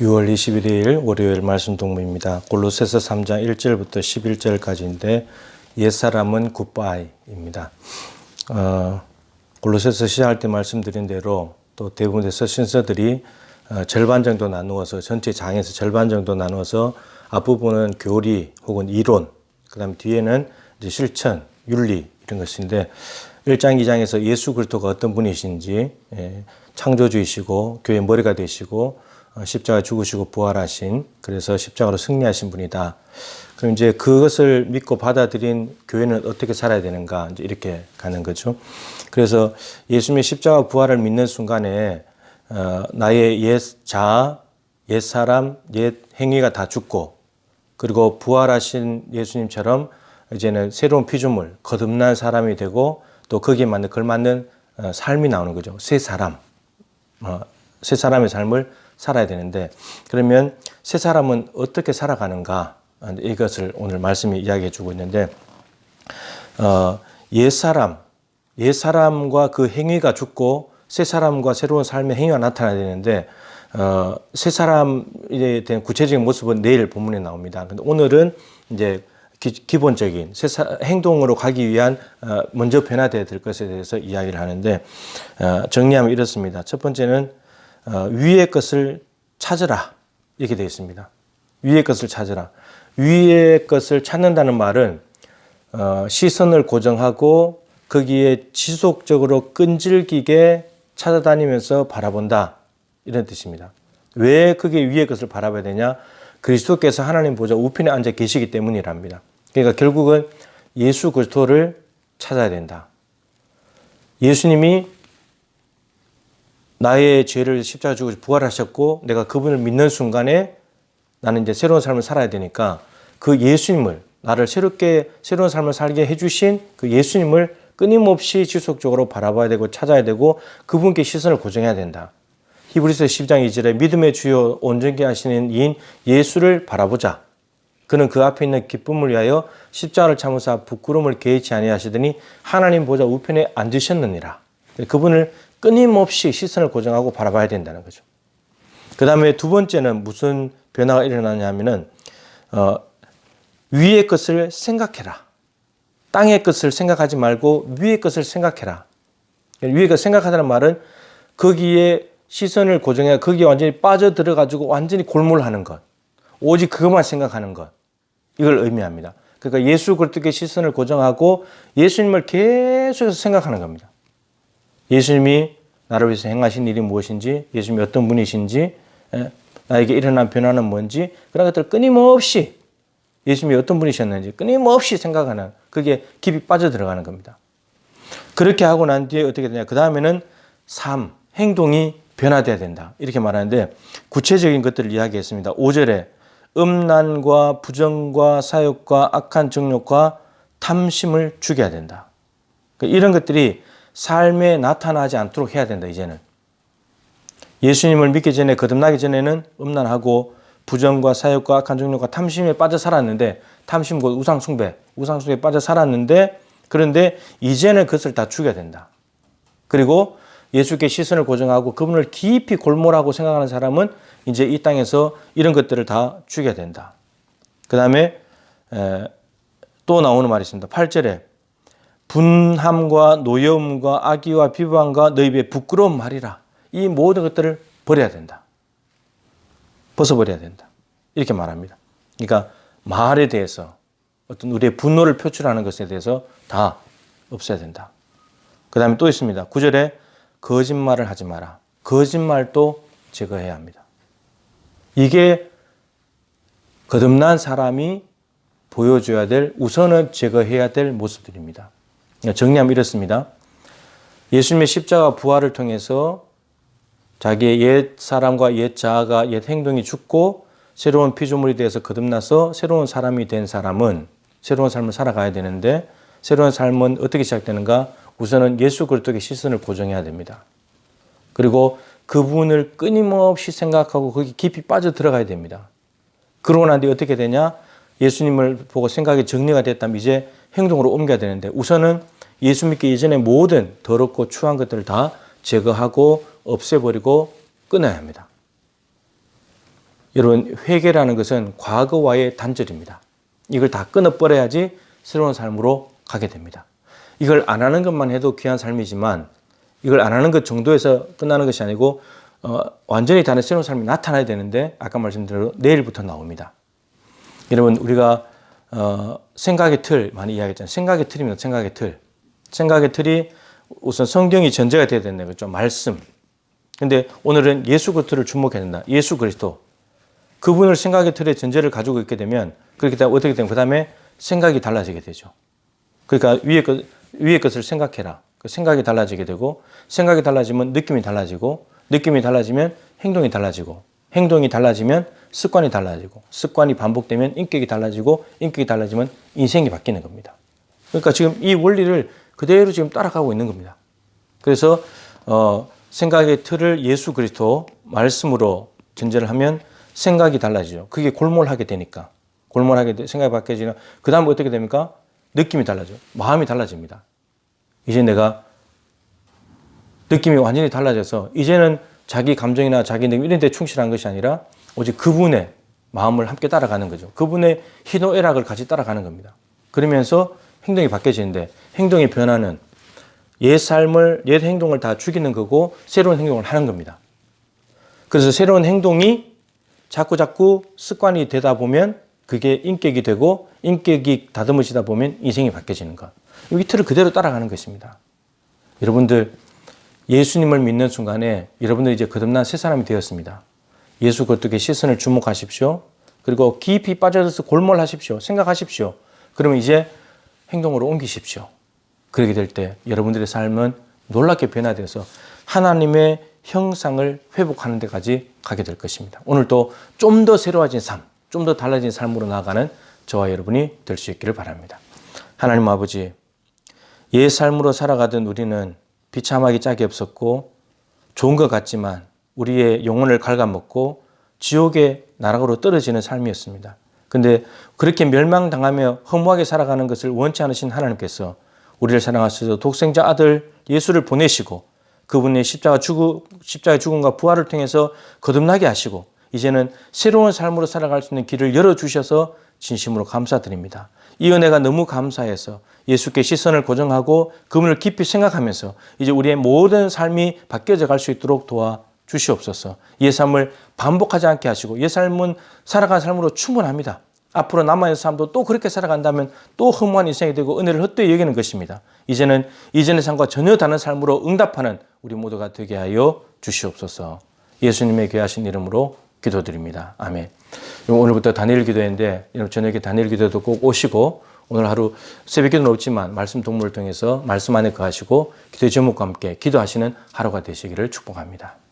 6월 21일 월요일 말씀 동무입니다. 골로새서 3장 1절부터 11절까지인데 옛사람은 굿바이입니다. 어, 골로새서 시작할 때 말씀드린 대로 또 대부분의 서신서들이 어, 절반 정도 나누어서 전체 장에서 절반 정도 나누어서 앞부분은 교리 혹은 이론, 그다음 뒤에는 이제 실천, 윤리 이런 것인데 1장, 2장에서 예수 그리스도가 어떤 분이신지 예, 창조주이시고 교회 머리가 되시고 어, 십자가 죽으시고 부활하신 그래서 십자가로 승리하신 분이다. 그럼 이제 그것을 믿고 받아들인 교회는 어떻게 살아야 되는가 이제 이렇게 가는 거죠. 그래서 예수님의 십자가 부활을 믿는 순간에 어, 나의 옛 자아, 옛 사람, 옛 행위가 다 죽고 그리고 부활하신 예수님처럼 이제는 새로운 피조물, 거듭난 사람이 되고 또 거기에 맞는 걸맞는 어, 삶이 나오는 거죠. 새 사람, 어, 새 사람의 삶을 살아야 되는데 그러면 새 사람은 어떻게 살아가는가 이것을 오늘 말씀이 이야기해 주고 있는데 어, 옛 사람, 옛 사람과 그 행위가 죽고 새 사람과 새로운 삶의 행위가 나타나야 되는데 어, 새 사람에 대한 구체적인 모습은 내일 본문에 나옵니다. 근데 오늘은 이제 기, 본적인 사, 행동으로 가기 위한 어, 먼저 변화되어야 될 것에 대해서 이야기를 하는데 어, 정리하면 이렇습니다. 첫 번째는 어, 위의 것을 찾으라 이렇게 되어 있습니다. 위의 것을 찾으라. 위의 것을 찾는다는 말은 어, 시선을 고정하고 거기에 지속적으로 끈질기게 찾아다니면서 바라본다. 이런 뜻입니다. 왜 그게 위의 것을 바라봐야 되냐? 그리스도께서 하나님 보좌 우편에 앉아 계시기 때문이랍니다. 그러니까 결국은 예수 그리스도를 찾아야 된다. 예수님이 나의 죄를 십자가 주고 부활하셨고 내가 그분을 믿는 순간에 나는 이제 새로운 삶을 살아야 되니까 그 예수님을 나를 새롭게 새로운 삶을 살게 해주신 그 예수님을 끊임없이 지속적으로 바라봐야 되고 찾아야 되고 그분께 시선을 고정해야 된다. 히브리서 10장 2절에 믿음의 주요 온전케 하시는 이인 예수를 바라보자. 그는 그 앞에 있는 기쁨을 위하여 십자가를 참으사 부끄러움을 개의치 아니하시더니 하나님 보좌 우편에 앉으셨느니라. 그분을 끊임없이 시선을 고정하고 바라봐야 된다는 거죠. 그 다음에 두 번째는 무슨 변화가 일어나냐면은 어, 위의 것을 생각해라. 땅의 것을 생각하지 말고 위의 것을 생각해라. 위의 것 생각하다는 말은 거기에 시선을 고정해 거기에 완전히 빠져들어 가지고 완전히 골몰하는 것. 오직 그것만 생각하는 것. 이걸 의미합니다. 그러니까 예수 그리스도께 시선을 고정하고 예수님을 계속해서 생각하는 겁니다. 예수님이 나를 위해서 행하신 일이 무엇인지, 예수님이 어떤 분이신지, 예, 나에게 일어난 변화는 뭔지, 그런 것들을 끊임없이 예수님이 어떤 분이셨는지 끊임없이 생각하는 그게 깊이 빠져 들어가는 겁니다. 그렇게 하고 난 뒤에 어떻게 되냐? 그 다음에는 삶, 행동이 변화돼야 된다. 이렇게 말하는데 구체적인 것들을 이야기했습니다. 5절에 음란과 부정과 사욕과 악한 정욕과 탐심을 죽여야 된다. 그러니까 이런 것들이 삶에 나타나지 않도록 해야 된다, 이제는. 예수님을 믿기 전에, 거듭나기 전에는 음란하고 부정과 사욕과 악한 정욕과 탐심에 빠져 살았는데, 탐심 곧 우상숭배, 우상숭배에 빠져 살았는데, 그런데 이제는 그것을 다 죽여야 된다. 그리고 예수께 시선을 고정하고 그분을 깊이 골몰하고 생각하는 사람은 이제 이 땅에서 이런 것들을 다 죽여야 된다. 그 다음에 또 나오는 말이 있습니다. 8절에 분함과 노여움과 악의와 비방과 너희 입에 부끄러운 말이라. 이 모든 것들을 버려야 된다. 벗어버려야 된다. 이렇게 말합니다. 그러니까 말에 대해서 어떤 우리의 분노를 표출하는 것에 대해서 다 없애야 된다. 그 다음에 또 있습니다. 9절에 거짓말을 하지 마라. 거짓말도 제거해야 합니다. 이게 거듭난 사람이 보여줘야 될, 우선은 제거해야 될 모습들입니다. 정리하면 이렇습니다. 예수님의 십자가 부활을 통해서 자기의 옛 사람과 옛 자아가 옛 행동이 죽고 새로운 피조물이 되어서 거듭나서 새로운 사람이 된 사람은 새로운 삶을 살아가야 되는데 새로운 삶은 어떻게 시작되는가? 우선은 예수 그리스도의 시선을 고정해야 됩니다. 그리고 그분을 끊임없이 생각하고 거기 깊이 빠져 들어가야 됩니다. 그러고 난 뒤에 어떻게 되냐? 예수님을 보고 생각이 정리가 됐다면 이제 행동으로 옮겨야 되는데 우선은 예수 믿기 이전에 모든 더럽고 추한 것들을 다 제거하고 없애버리고 끊어야 합니다. 여러분 회개라는 것은 과거와의 단절입니다. 이걸 다 끊어버려야지 새로운 삶으로 가게 됩니다. 이걸 안 하는 것만 해도 귀한 삶이지만 이걸 안 하는 것 정도에서 끝나는 것이 아니고 어, 완전히 다른 새로운 삶이 나타나야 되는데 아까 말씀드린 대로 내일부터 나옵니다. 여러분 우리가 어, 생각의 틀 많이 이야기했잖아요. 생각의 틀입니다. 생각의 틀. 생각의 틀이 우선 성경이 전제가 돼야 된다는 거죠. 말씀. 근데 오늘은 예수 그리스도를 주목해야 된다. 예수 그리스도. 그분을 생각의 틀의 전제를 가지고 있게 되면 그렇게 되면 어떻게 되면 그 다음에 생각이 달라지게 되죠. 그러니까 위에 것 위에 것을 생각해라. 그 생각이 달라지게 되고 생각이 달라지면 느낌이 달라지고 느낌이 달라지면 행동이 달라지고 행동이 달라지면 습관이 달라지고 습관이 반복되면 인격이 달라지고 인격이 달라지면 인생이 바뀌는 겁니다. 그러니까 지금 이 원리를 그대로 지금 따라가고 있는 겁니다. 그래서 어, 생각의 틀을 예수 그리스도 말씀으로 전제를 하면 생각이 달라지죠. 그게 골몰하게 되니까 골몰하게 돼, 생각이 바뀌어지면 그 다음 어떻게 됩니까? 느낌이 달라져. 마음이 달라집니다. 이제 내가 느낌이 완전히 달라져서 이제는 자기 감정이나 자기 느낌 이런 데 충실한 것이 아니라 오직 그분의 마음을 함께 따라가는 거죠. 그분의 희노애락을 같이 따라가는 겁니다. 그러면서 행동이 바뀌어지는데 행동의 변화는 옛 삶을 옛 행동을 다 죽이는 거고 새로운 행동을 하는 겁니다. 그래서 새로운 행동이 자꾸 자꾸 습관이 되다 보면 그게 인격이 되고 인격이 다듬어지다 보면 인생이 바뀌어지는 것. 이 틀을 그대로 따라가는 것입니다. 여러분들 예수님을 믿는 순간에 여러분들 이제 거듭난 새 사람이 되었습니다. 예수 그리스도의 시선을 주목하십시오. 그리고 깊이 빠져들어서 골몰하십시오. 생각하십시오. 그러면 이제 행동으로 옮기십시오. 그렇게 될 때 여러분들의 삶은 놀랍게 변화돼서 하나님의 형상을 회복하는 데까지 가게 될 것입니다. 오늘도 좀 더 새로워진 삶, 좀 더 달라진 삶으로 나아가는 저와 여러분이 될 수 있기를 바랍니다. 하나님 아버지, 옛 삶으로 살아가던 우리는 비참하기 짝이 없었고 좋은 것 같지만 우리의 영혼을 갉아먹고 지옥의 나락으로 떨어지는 삶이었습니다. 근데 그렇게 멸망당하며 허무하게 살아가는 것을 원치 않으신 하나님께서 우리를 사랑하셔서 독생자 아들 예수를 보내시고 그분의 십자가 죽음, 십자가 죽음과 부활을 통해서 거듭나게 하시고 이제는 새로운 삶으로 살아갈 수 있는 길을 열어주셔서 진심으로 감사드립니다. 이 은혜가 너무 감사해서 예수께 시선을 고정하고 그분을 깊이 생각하면서 이제 우리의 모든 삶이 바뀌어져 갈 수 있도록 도와 주시옵소서. 옛 삶을 반복하지 않게 하시고 옛 삶은 살아간 삶으로 충분합니다. 앞으로 남아있는 삶도 또 그렇게 살아간다면 또 허무한 인생이 되고 은혜를 헛되이 여기는 것입니다. 이제는 이전의 삶과 전혀 다른 삶으로 응답하는 우리 모두가 되게 하여 주시옵소서. 예수님의 귀하신 이름으로 기도드립니다. 아멘. 오늘부터 단일 기도인데 여러분 저녁에 단일 기도도 꼭 오시고 오늘 하루 새벽 기도는 없지만 말씀 동물을 통해서 말씀 안에 거하시고 기도 제목과 함께 기도하시는 하루가 되시기를 축복합니다.